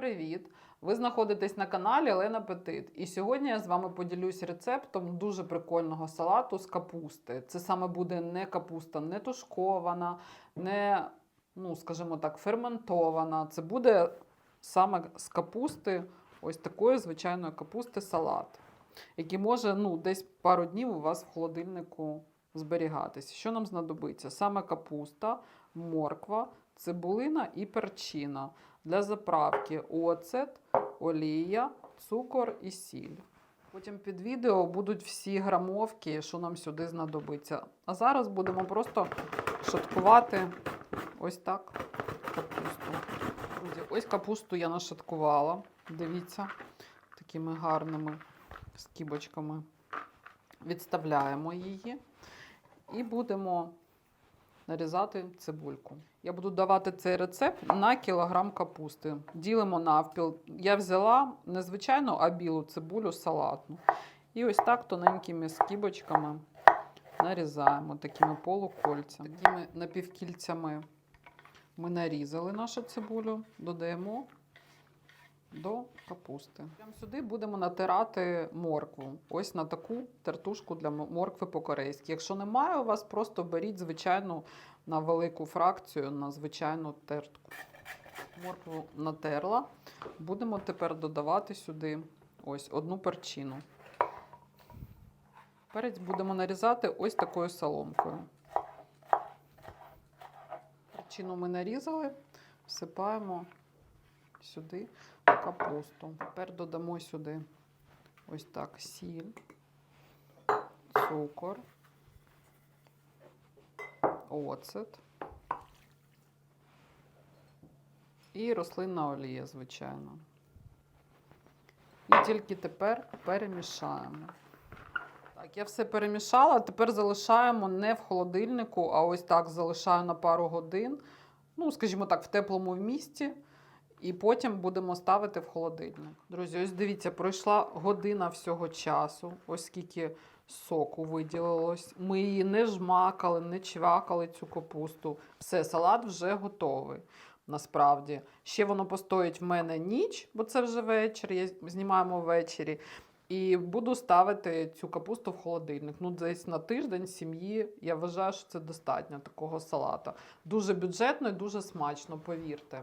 привіт! Ви знаходитесь на каналі Олена Петит. І сьогодні я з вами поділюсь рецептом дуже прикольного салату з капусти. Це саме буде не капуста, не тушкована, не, ну, скажімо так, ферментована. Це буде саме з капусти, ось такої звичайної капусти салат, який може ну, десь пару днів у вас в холодильнику зберігатися. Що нам знадобиться? Саме капуста, морква, цибулина і перчина. Для заправки оцет, олія, цукор і сіль. Потім під відео будуть всі грамовки, що нам сюди знадобиться. А зараз будемо просто шаткувати ось так капусту. Друзі, ось капусту я нашаткувала. Дивіться, такими гарними скибочками. Відставляємо її і будемо нарізати цибульку. Я буду давати цей рецепт на кілограм капусти. Ділимо навпіл. Я взяла не звичайну, а білу цибулю салатну. І ось так тоненькими скибочками нарізаємо такими полукольцями. Такими напівкільцями ми нарізали нашу цибулю, додаємо до капусти. Прямо сюди будемо натирати моркву. Ось на таку тертушку для моркви по-корейськи. Якщо немає у вас, просто беріть звичайну на велику фракцію, на звичайну тертку. Моркву натерла. Будемо тепер додавати сюди ось одну перчину. Перець будемо нарізати ось такою соломкою. Перчину ми нарізали, всипаємо сюди капусту. Тепер додамо сюди ось так сіль, цукор, оцет і рослинна олія, звичайно. І тільки тепер перемішаємо. Так, я все перемішала. Тепер залишаємо не в холодильнику, а ось так залишаю на пару годин. Ну, скажімо так, в теплому місці. І потім будемо ставити в холодильник. Друзі, ось дивіться, пройшла година всього часу. Ось скільки соку виділилось. Ми її не жмакали, не чвякали цю капусту. Все, салат вже готовий. Насправді, ще воно постоїть в мене ніч, бо це вже вечір. Я знімаємо ввечері. І буду ставити цю капусту в холодильник. Ну, десь на тиждень сім'ї. Я вважаю, що це достатньо такого салата. Дуже бюджетно і дуже смачно, повірте.